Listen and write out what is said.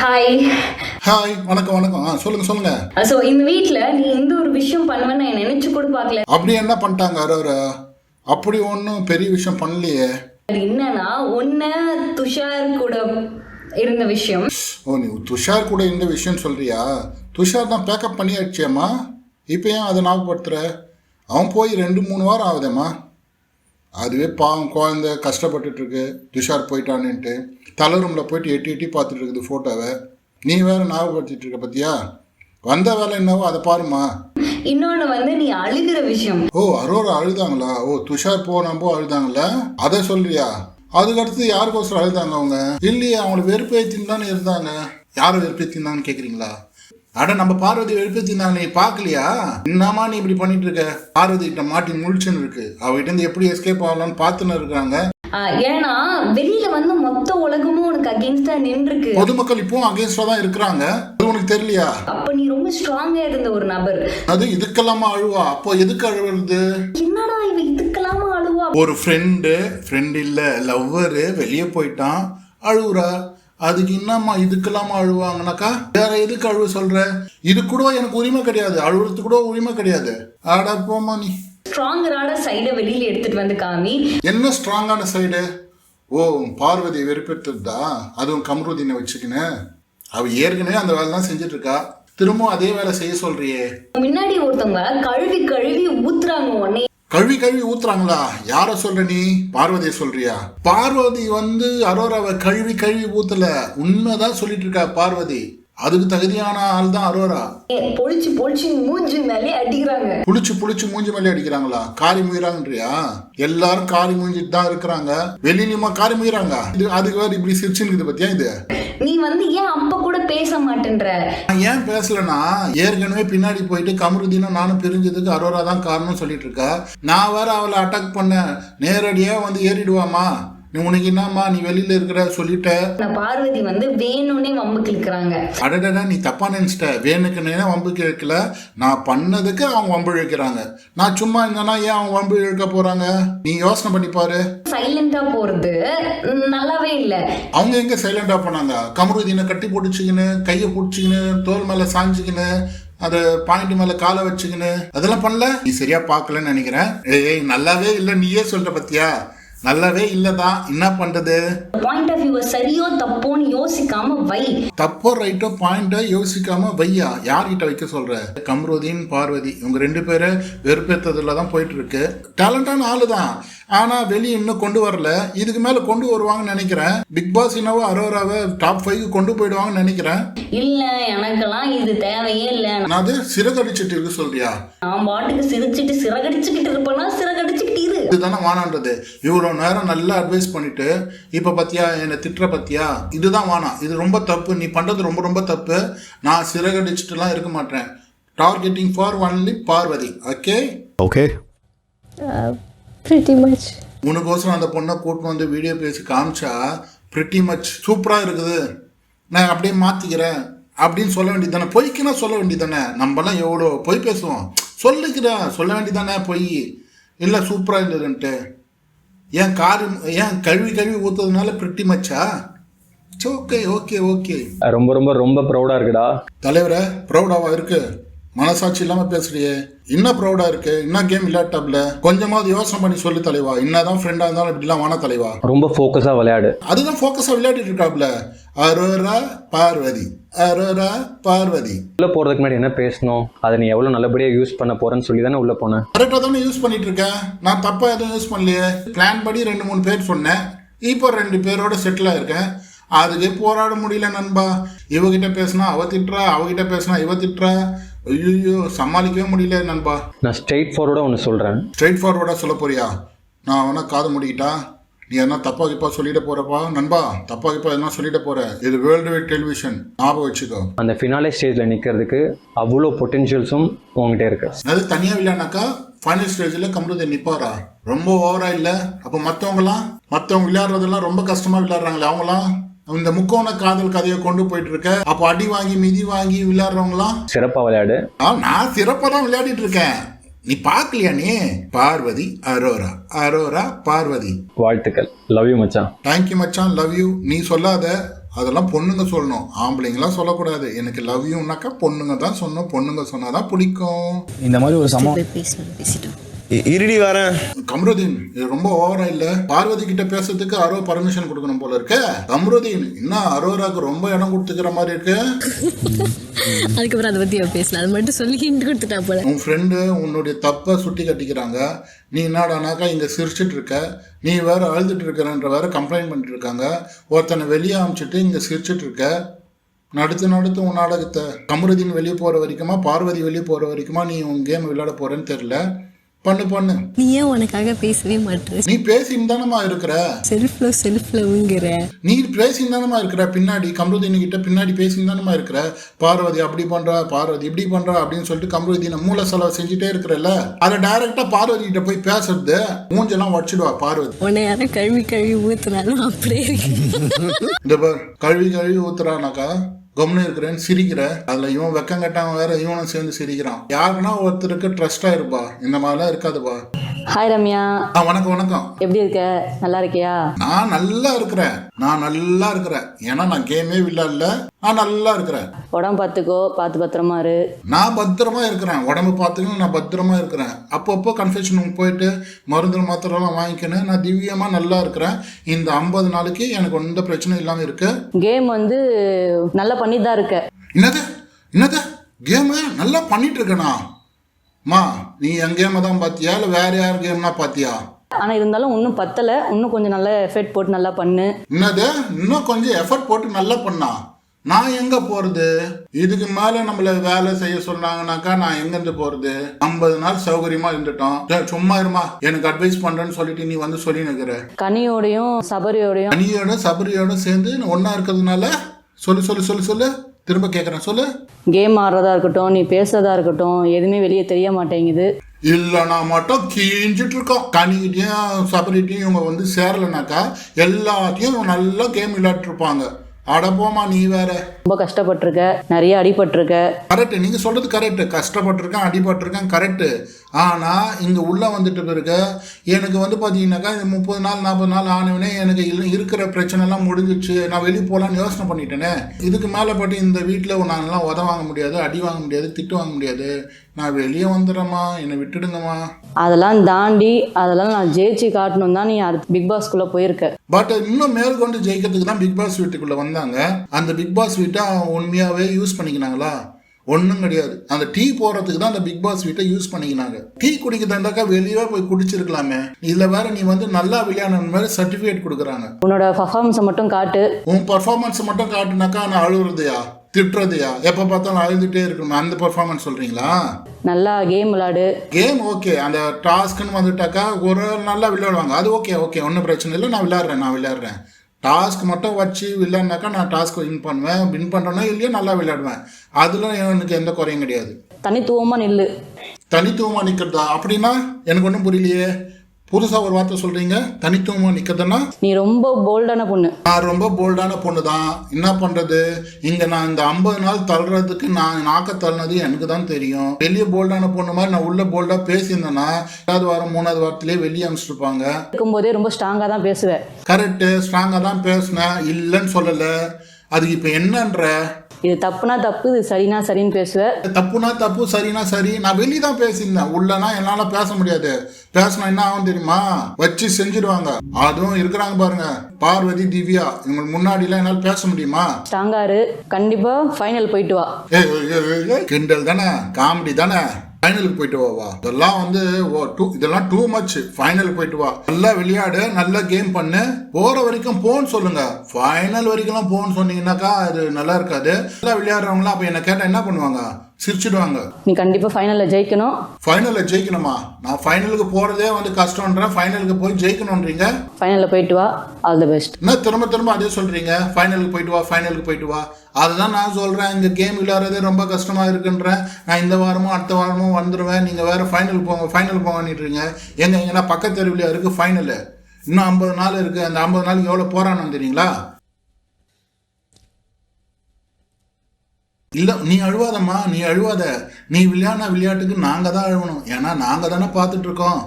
Hi hi வணக்கம் வணக்கம். ஆ சொல்லுங்க சொல்லுங்க. ஸோ இந்த வீட்டில் நீ எந்த ஒரு விஷயம் பண்ணுவேன்னு நான் நினைச்சு கூட பார்க்கல. அப்படி என்ன பண்ணிட்டாங்க அரோரா? அப்படி ஒன்றும் பெரிய விஷயம் பண்ணலையே. அது என்னன்னா ஒன்று துஷார் கூட இருந்த விஷயம். ஓ நீ துஷார் கூட இந்த விஷயம் சொல்றியா? துஷார் தான் பேக்கப் பண்ணி ஆயிடுச்சேம்மா இப்போ ஏன் அதை ஞாபகப்படுத்துற? அவன் போய் ரெண்டு மூணு வாரம் ஆகுதேம்மா. அதுவே பாவம் குழந்த கஷ்டப்பட்டுட்டு இருக்கு துஷார் போயிட்டான்னுட்டு தலை ரூமில் போயிட்டு எட்டி எட்டி பார்த்துட்டு இருக்குது ஃபோட்டோவை நீ வேற ஞாபகப்படுத்திட்டு இருக்க பத்தியா? வந்த வேலை என்னவோ அதை பாருமா இன்னொன்று வந்து நீ அழுகிற விஷயம். ஓ அரோரா அழுதாங்களா? ஓ துஷார் போனப்போ அழுதாங்களா? அதை சொல்றியா? அதுக்கடுத்து யாருக்கோசரம் அழுதாங்க அவங்க? இல்லையே அவங்கள வெறுப்பேத்தின்னு தானே இருந்தாங்க. யாரை வெறுப்பேத்திருந்தாங்கன்னு கேக்குறீங்களா? அட நம்ம பார்வதி வெறுப்பேத்திருந்தாங்க நீ பார்க்கலையா? என்னம்மா நீ இப்படி பண்ணிட்டு இருக்க? பார்வதி கிட்ட மாட்டி முழிச்சுன்னு இருக்கு. அவகிட்ட இருந்து எப்படி எஸ்கேப் ஆகலாம்னு பார்த்துன்னு இருக்காங்க. ஏன்னா வெளியில வந்து மொத்த உலகமும் உனக்கு அகேன்ஸ்டா நின்றுருக்கு. பொதுமக்கள் இப்பவும் அகேன்ஸ்டா தான் இருக்கிறாங்க. அது உனக்கு தெரியலையா? அப்ப நீ ரொம்ப ஸ்ட்ராங்கா இருந்த ஒரு நபர். அது இதுக்கெல்லாமா அழுவா? அப்போ எதுக்கு அழுவுறது? என்னடா இவ இதுக்கெல்லாம அழுவா? ஒரு ஃப்ரெண்டு ஃப்ரெண்ட் இல்ல லவ்வரு வெளியே போயிட்டான். அழுவுறா. அதுக்கு என்னம்மா இதுக்கெல்லாமா அழுவாங்கனாக்கா? வேற எதுக்கு அழுவ சொல்ற? இது கூட எனக்கு உரிமை கிடையாது. அழுவுறதுக்கு கூட உரிமை கிடையாது. ஆடா போமா நீ. ஸ்ட்ராங்கரான சைடை வெளியில எடுத்துட்டு வந்து காமி. என்ன ஸ்ட்ராங்கான சைடு? ஓ பார்வதி வெறுப்பெடுத்ததா அதுவும் கம்ருதீனை வச்சுக்கின்னு. அவ ஏற்கனவே அந்த வேலை தான் செஞ்சுட்டு இருக்கா திரும்பவும் அதே வேலை செய்ய சொல்றியே. முன்னாடி ஒருத்தவங்க கழுவி கழுவி ஊத்துறாங்க உடனே கழுவி கழுவி ஊத்துறாங்களா? யார சொல்ற நீ? பார்வதியை சொல்றியா? பார்வதி வந்து அரோராவை கழுவி கழுவி ஊத்தல. உண்மைதான் சொல்லிட்டு இருக்கா பார்வதி. அதுக்கு தகுதியான ஆள் தான் அரோரா பொழிச்சு பொழிச்சு மூஞ்சி மேலே அடிக்கிறாங்க. புளிச்சு புளிச்சு மூஞ்சி மேலே அடிக்கிறாங்களா? காரி முயிறாங்கன்றியா? எல்லாரும் காரி மூஞ்சிட்டு தான் இருக்கிறாங்க. வெளியிலுமா காரி முயிறாங்க. இது அதுக்கு வேற இப்படி சிரிச்சுன்னு பத்தியா இது? நீ வந்து ஏன் அப்ப கூட பேச மாட்டேன்ற? ஏன் பேசலனா? ஏற்கனவே பின்னாடி போயிட்டு கமருதீனும் நானும் பிரிஞ்சதுக்கு அரோரா தான் காரணம் சொல்லிட்டு இருக்கா. நான் வேற அவளை அட்டாக் பண்ணேன். நேரடியா வந்து ஏறிடுவாமா? நீ உனக்கு என்னம்மா நீ வெளியில இருக்கிற சொல்லிட்ட? பார்வதி வந்து வேணும்னே வம்புக்கு இழுக்கிறாங்க. அடடடா நீ தப்பா நினைச்சிட்ட. வேணுக்குன்னே வம்பு கேட்கல. நான் பண்ணதுக்கு அவங்க வம்பு இழுக்கிறாங்க. நான் சும்மா இருந்தேன்னா ஏன் அவங்க வம்பு இழுக்க போறாங்க? நீ யோசனை பண்ணி பாரு. சைலண்டா போறது நல்லாவே இல்ல. அவங்க எங்க சைலண்டா போனாங்க? கமருதீனை கட்டி பிடிச்சிக்கின்னு கையை பிடிச்சிக்கின்னு தோல் மேல சாஞ்சிக்கின்னு அது பாயிண்ட் மேல காலை வச்சுக்கின்னு அதெல்லாம் பண்ணல? நீ சரியா பார்க்கலன்னு நினைக்கிறேன். ஏய், நல்லாவே இல்லை நீயே சொல்ற பத்தியா? நல்லாவே இல்லதான் என்ன பண்றது? பாயிண்ட் ஆஃப் வியூ சரியோ தப்போன்னு யோசிக்காம வை. தப்போ ரைட்டோ பாயிண்டோ யோசிக்காம வையா? யார்கிட்ட வைக்க சொல்ற? கம்ருதீன் பார்வதி இவங்க ரெண்டு பேரும் வெறுப்பேற்றதுல தான் போயிட்டு இருக்கு டேலண்டான ஆளு தான். ஆனா வெளியே இன்னும் கொண்டு வரல. இதுக்கு மேல கொண்டு வருவாங்கன்னு நினைக்கிறேன். பிக் பாஸ் இன்னவோ அரோராவை டாப் ஃபைவ் கொண்டு போயிடுவாங்கன்னு நினைக்கிறேன். இல்ல எனக்கெல்லாம் இது தேவையே இல்ல. நான் அது சிறகடிச்சிட்டு இருக்கு சொல்றியா? நான் பாட்டுக்கு சிரிச்சிட்டு சிறகடிச்சுக்கிட்டு இருப்பேனா சிறகடிச்சுக்கிட்டு இரு. இதுதானே வானான்றது. இவ்வளோ நேரம் நல்லா அட்வைஸ் பண்ணிட்டு இப்போ பத்தியா என்னை திட்டுற பத்தியா? இதுதான் வானா. இது ரொம்ப தப்பு. நீ பண்றது ரொம்ப ரொம்ப தப்பு. நான் சிறகடிச்சிட்டுலாம் இருக்க மாட்டேன். Targeting for only Parvathi okay pretty much. உனக்கோசரம் அந்த பொண்ணை கூட்டின்னு வந்து வீடியோ பேசி காமிச்சா பிரிட்டி மச் சூப்பராக இருக்குது. நான் அப்படியே மாற்றிக்கிறேன் அப்படின்னு சொல்ல வேண்டியது தானே பொய்க்குன்னா சொல்ல வேண்டியது தானே நம்மலாம் எவ்வளோ பொய் பேசுவோம். சொல்லிக்கிறேன். சொல்ல வேண்டியது தானே பொய். இல்லை சூப்பராக இருந்ததுன்ட்டு ஏன் காரி ஏன் கழுவி கழுவி ஊற்றுறதுனால பிரிட்டி மச்சா ஓகே ஓகே ஓகே ரொம்ப ரொம்ப ரொம்ப ப்ரௌடா இருக்குடா. தலைவரே ப்ரௌடாவா இருக்கு? மனசாட்சி இல்லாம பேசுறியே. இன்னும் ப்ரௌடா இருக்கு? இன்னும் கேம் விளையாட்டாப்ல கொஞ்சமாவது யோசனை பண்ணி சொல்லு தலைவா. என்னதான் ஃப்ரெண்டா இருந்தாலும் இப்படிலாம் வானா தலைவா? ரொம்ப ஃபோக்கஸா விளையாடு. அதுதான் ஃபோக்கஸா விளையாடிட்டு இருக்காப்ல. அரோரா பார்வதி. அரோரா பார்வதி. உள்ள போறதுக்கு முன்னாடி என்ன பேசணும்? அதை நீ எவ்வளவு நல்லபடியா யூஸ் பண்ண போறேன்னு சொல்லி தானே உள்ள போனேன் கரெக்டாக தானே யூஸ் பண்ணிட்டு இருக்கேன். நான் தப்பா எதுவும் யூஸ் பண்ணலையே. பிளான் படி ரெண்டு மூணு பேர் சொன்னேன். இப்போ ரெண்டு பேரோட செட்டில் ஆயிருக்கேன் அதுக்கே போராட முடியல நண்பா. இவகிட்ட பேசினா அவ திட்டுறா அவகிட்ட பேசினா இவ திட்டுறா. ஐயோ சமாளிக்கவே முடியல நண்பா. நான் ஸ்ட்ரெயிட் ஃபார்வர்டா ஒன்று சொல்றேன். ஸ்ட்ரைட் ஃபார்வர்டாக சொல்ல போறியா? நான் வேணா காது முடிக்கிட்டா? நீ எதனா தப்பா கிப்பா சொல்லிட போறப்பா? நண்பா தப்பா கிப்பா எதனா சொல்லிட போற? இது வேர்ல்டு வைட் டெலிவிஷன் ஞாபகம் வச்சுக்கோ. அந்த ஃபினாலே ஸ்டேஜ்ல நிக்கிறதுக்கு அவ்வளோ பொட்டென்ஷியல்ஸும் உங்ககிட்ட இருக்கு. அது தனியாக விளையாடினாக்கா ஃபைனல் ஸ்டேஜில் கம்ருதை நிப்பாரா? ரொம்ப ஓவரா இல்லை? அப்போ மற்றவங்களாம் மற்றவங்க விளையாடுறதெல்லாம் ரொம்ப கஷ்டமா விளையாடுறாங்களே அவங்களாம் இந்த முக்கோண காதல் கதையை கொண்டு போயிட்டு இருக்க அப்போ அடி வாங்கி மிதி வாங்கி விளையாடுறவங்களாம்? சிறப்பா விளையாடு. நான் சிறப்பாக தான் விளையாடிட்டு இருக்கேன். நீ பார்க்கலையா நீ? பார்வதி அரோரா. அரோரா பார்வதி. வாழ்த்துக்கள். லவ் யூ மச்சான். தேங்க்யூ மச்சான். லவ் யூ நீ சொல்லாத. அதெல்லாம் பொண்ணுங்க சொல்லணும். ஆம்பளைங்களாம் சொல்லக்கூடாது. எனக்கு லவ் யூனாக்கா பொண்ணுங்க தான் சொன்னோம் பொண்ணுங்க சொன்னாதான் பிடிக்கும். இந்த மாதிரி ஒரு சமம் பேசிட்டோம். இருடி வரேன். கம்ருதீன் இது ரொம்ப ஓவரா இல்ல. பார்வதி கிட்ட பேசுறதுக்கு அரோ பர்மிஷன் கொடுக்கணும் போல இருக்க. கம்ருதீன் இன்னும் அரோராக்கு ரொம்ப இடம் கொடுத்துக்கிற மாதிரி இருக்கு? அதுக்கப்புறம் அதை பத்தி அவ பேசல அது மட்டும் சொல்லி ஹிண்ட் கொடுத்துட்டா போல. உன் ஃப்ரெண்டு உன்னுடைய தப்பை சுட்டி கட்டிக்கிறாங்க. நீ என்னடானாக்கா இங்க சிரிச்சிட்டு இருக்க. நீ வேற அழுதுட்டு இருக்கிறன்ற வேற கம்ப்ளைண்ட் பண்ணிட்டு இருக்காங்க. ஒருத்தனை வெளியே அனுப்பிச்சிட்டு இங்க சிரிச்சிட்டு இருக்க. நடத்து நடத்து உன் நாடகத்தை கமருதீன் வெளியே போற வரைக்குமா பார்வதி வெளியே போற வரைக்குமா நீ உன் கேம் விளையாட போறேன்னு தெரியல. பண்ணு பண்ணு. நீ ஏன் உனக்காக பேசவே மாட்டேற நீ பேசின்னு தானமா இருக்கிற. செல்ஃப் லவ் செல்ஃப் லவ்ங்கிற நீ பேசின்னு தானமா இருக்கிற. பின்னாடி கமருதீன் கிட்ட பின்னாடி பேசின்னு தானமா இருக்கிற. பார்வதி அப்படி பண்றா பார்வதி இப்படி பண்றா அப்படின்னு சொல்லிட்டு கமருதீனை மூல செலவு செஞ்சுட்டே இருக்கிறல்ல. அதை டைரக்டா பார்வதி கிட்ட போய் பேசுறது மூஞ்செல்லாம் வச்சிடுவா பார்வதி. உன்னை யாரும் கழுவி கழுவி ஊத்துனாலும் அப்படியே இந்த பார் கழுவி கழுவி ஊத்துறானாக்கா கம்னு இருக்கிறேன்னு சிரிக்கிற. அதுல இவன் வெக்கம் கட்டாம வேற இவனும் சேர்ந்து சிரிக்கிறான். யாருன்னா ஒருத்தருக்கு ட்ரஸ்டா இருப்பா. இந்த மாதிரிலாம் இருக்காதுப்பா. ஹாய் ரம்யா. ஆ வணக்கம் வணக்கம். எப்படி இருக்க? நல்லா இருக்கியா? நான் நல்லா இருக்கிறேன். நான் நல்லா இருக்கிறேன். ஏன்னா நான் கேமே விளையாடல. நான் நல்லா இருக்கிறேன். உடம்பு பார்த்துக்கோ பார்த்து பத்திரமா இரு. நான் பத்திரமா இருக்கிறேன். உடம்பு பார்த்துக்கணும் நான் பத்திரமா இருக்கிறேன். அப்பப்போ கன்ஃபெஷனுக்கு போயிட்டு மருந்து மாத்திரைலாம் வாங்கிக்கணும் நான் திவ்யமா நல்லா இருக்கிறேன். இந்த ஐம்பது நாளைக்கு எனக்கு எந்த பிரச்சனையும் இல்லாமல் இருக்கு. கேம் வந்து நல்லா பண்ணிட்டு தான் இருக்க. என்னது? என்னது? கேமு நல்லா பண்ணிட்டு இருக்கேனா? மா நீ என் கேமை தான் பார்த்தியா? இல்லை வேற யார் கேம்னா பார்த்தியா? ஆனால் இருந்தாலும் இன்னும் பத்தலை. இன்னும் கொஞ்சம் நல்லா எஃபெக்ட் போட்டு நல்லா பண்ணு. என்னது? இன்னும் கொஞ்சம் எஃபர்ட் போட்டு நல்லா பண்ணா? நான் எங்க போறது? இதுக்கு மேல நம்மள வேலை செய்ய சொன்னாங்கனாக்கா நான் எங்கிருந்து போறது? ஐம்பது நாள் சௌகரியமா இருந்துட்டோம். சும்மா இருமா. எனக்கு அட்வைஸ் பண்றேன்னு சொல்லிட்டு நீ வந்து சொல்லி நிக்கிற கனியோடையும் சபரியோடையும் அணியோட சபரியோட சேர்ந்து ஒன்னா இருக்கிறதுனால சொல்லு சொல்லு சொல்லு சொல்லு. திரும்ப கேக்குறேன் சொல்லு. கேம் ஆடுறதா இருக்கட்டும் நீ பேசுறதா இருக்கட்டும் எதுவுமே வெளியே தெரிய மாட்டேங்குது. இல்லைனா மட்டும் கீஞ்சிட்டு இருக்கோம். கனிகிட்டையும் சபரிட்டையும் இவங்க வந்து சேரலைனாக்கா எல்லாத்தையும் நல்லா கேம் விளையாட்டு இருப்பாங்க. அட போமா நீ வேற. ரொம்ப கஷ்டப்பட்டிருக்க நிறைய அடிபட்டிருக்க. கரெக்ட் நீங்க சொல்றது கரெக்ட் கஷ்டப்பட்டிருக்கேன் அடிபட்டிருக்கேன் கரெக்ட் ஆனா இங்க உள்ள வந்துட்டு பிறகு எனக்கு வந்து பாத்தீங்கன்னாக்கா இந்த முப்பது நாள் நாற்பது நாள் ஆனவனே எனக்கு இருக்கிற பிரச்சனை எல்லாம் முடிஞ்சிச்சு. நான் வெளியே போகலான்னு யோசனை பண்ணிட்டேனே. இதுக்கு மேல பட்டு இந்த வீட்டில் நான்லாம் உத வாங்க முடியாது அடி வாங்க முடியாது திட்டு வாங்க முடியாது. நான் வெளியே வந்துடுறேம்மா. என்னை விட்டுடுங்கம்மா. அதெல்லாம் தாண்டி அதெல்லாம் நான் ஜெயிச்சு காட்டணும் தான் நீ அடுத்து பிக் பாஸ்குள்ளே போயிருக்க. பட் இன்னும் மேற்கொண்டு ஜெயிக்கிறதுக்கு தான் பிக் பாஸ் வீட்டுக்குள்ள வந்தாங்க. அந்த பிக் பாஸ் வீட்டை அவங்க உண்மையாவே யூஸ் பண்ணிக்கினாங்களா? ஒன்றும் கிடையாது. அந்த டீ போடுறதுக்கு தான் அந்த பிக் பாஸ் வீட்டை யூஸ் பண்ணிக்கினாங்க. டீ குடிக்கிறதா இருந்தாக்கா வெளியே போய் குடிச்சிருக்கலாமே. இதுல வேற நீ வந்து நல்லா விளையாடுன மாதிரி சர்டிஃபிகேட் கொடுக்குறாங்க. உன்னோட பர்ஃபார்மன்ஸை மட்டும் காட்டு. உன் பர்ஃபார்மன்ஸ் மட்டும் காட்டுனாக்கா நான் அழுகுறதையா திட்டுறதையா? எப்போ பார்த்தாலும் அழுதுகிட்டே இருக்கணும்? அந்த பர்ஃபார்மன்ஸ் சொல்றீங்களா? நல்லா கேம் விளாடு. கேம் ஓகே அந்த டாஸ்க்னு வந்துட்டாக்கா ஒரு நல்லா விளையாடுவாங்க. அது ஓகே ஓகே ஒன்றும் பிரச்சனை இல்லை. நான் விளையாடுறேன் நான் விளையாடுறேன். டாஸ்க் மட்டும் வச்சு விளையாடினாக்கா நான் டாஸ்க் வின் பண்ணுவேன். வின் பண்ணுறேனோ இல்லையோ நல்லா விளையாடுவேன். அதில் எனக்கு எந்த குறையும் கிடையாது. தனித்துவமாக நில்லு. தனித்துவமாக நிற்கிறதா அப்படின்னா எனக்கு ஒன்றும் புரியலையே. புதுசாக ஒரு வார்த்தை சொல்கிறீங்க தனித்துவமாக நிற்கிறதுனா நீ ரொம்ப போல்டான பொண்ணு. நான் ரொம்ப போல்டான பொண்ணு தான் என்ன பண்ணுறது இங்கே நான் இந்த ஐம்பது நாள் தள்ளுறதுக்கு நான் நாக்க தள்ளினது எனக்கு தான் தெரியும். வெளியே போல்டான பொண்ணு மாதிரி நான் உள்ள போல்டாக பேசியிருந்தேன்னா ரெண்டாவது வாரம் மூணாவது வாரத்திலே வெளியே அனுப்பிச்சிருப்பாங்க. இருக்கும்போதே ரொம்ப ஸ்ட்ராங்காக தான் பேசுவேன். கரெக்டு ஸ்ட்ராங்காக தான் பேசினேன். இல்லைன்னு சொல்லலை. அதுக்கு இப்போ என்னன்ற? இது தப்புனா தப்பு இது சரினா சரின்னு பேசுவேன் தப்புனா தப்பு சரினா சரி. நான் வெளியே தான் பேசியிருந்தேன். உள்ளனா என்னால் பேச முடியாது. பேசினா என்ன ஆகும் தெரியுமா? வச்சு செஞ்சிடுவாங்க அதுவும் இருக்கிறாங்க பாருங்க. பார்வதி திவ்யா இவங்களுக்கு முன்னாடிலாம் என்னால் பேச முடியுமா? ஸ்ட்ராங்கா இரு கண்டிப்பா ஃபைனல் போயிட்டு வா. கிண்டல் தானே? காமெடி தானே? ஃபைனலுக்கு போயிட்டு வா இதெல்லாம் வந்து ஓ டூ இதெல்லாம் டூ மச் ஃபைனலுக்கு போயிட்டு வா. நல்லா விளையாடு நல்லா கேம் பண்ணு. போற வரைக்கும் போன்னு சொல்லுங்க. ஃபைனல் வரைக்கும்லாம் போன்னு சொன்னீங்கன்னாக்கா அது நல்லா இருக்காது. நல்லா விளையாடுறவங்களாம் அப்போ என்ன கேட்டால் என்ன பண்ணுவாங்க? சிரிச்சிடுவாங்க. நீ கண்டிப்பா ஃபைனல்ல ஜெயிக்கணும். ஃபைனலில் ஜெயிக்கணுமா? நான் ஃபைனலுக்கு போகிறதே வந்து கஷ்டம்ன்றேன். ஃபைனலுக்கு போய் ஜெயிக்கணுன்றீங்க ஃபைனல்ல போயிட்டு வா. ஆல் தி பெஸ்ட் என்ன திரும்ப திரும்ப அதே சொல்றீங்க? ஃபைனலுக்கு போயிட்டு வா ஃபைனலுக்கு போயிட்டு வா. அதுதான் நான் சொல்றேன். இந்த கேம் விளையாடுறதே ரொம்ப கஷ்டமா இருக்குன்றேன். நான் இந்த வாரமும் அடுத்த வாரமும் வந்துடுவேன் நீங்க வேற ஃபைனல் போங்க ஃபைனல் போங்கன்னுட்டுருங்க எங்க எங்கன்னா பக்கத்து தெருவில் இருக்கு ஃபைனலு இன்னும் ஐம்பது நாள் இருக்கு. அந்த ஐம்பது நாளுக்கு எவ்வளோ போராடணும் தெரியுங்களா? இல்லை நீ அழுவாதம்மா நீ அழுவாத. நீ விளையாடின விளையாட்டுக்கு நாங்கள் தான் அழுவணும். ஏன்னா நாங்கள் தானே பார்த்துட்ருக்கோம்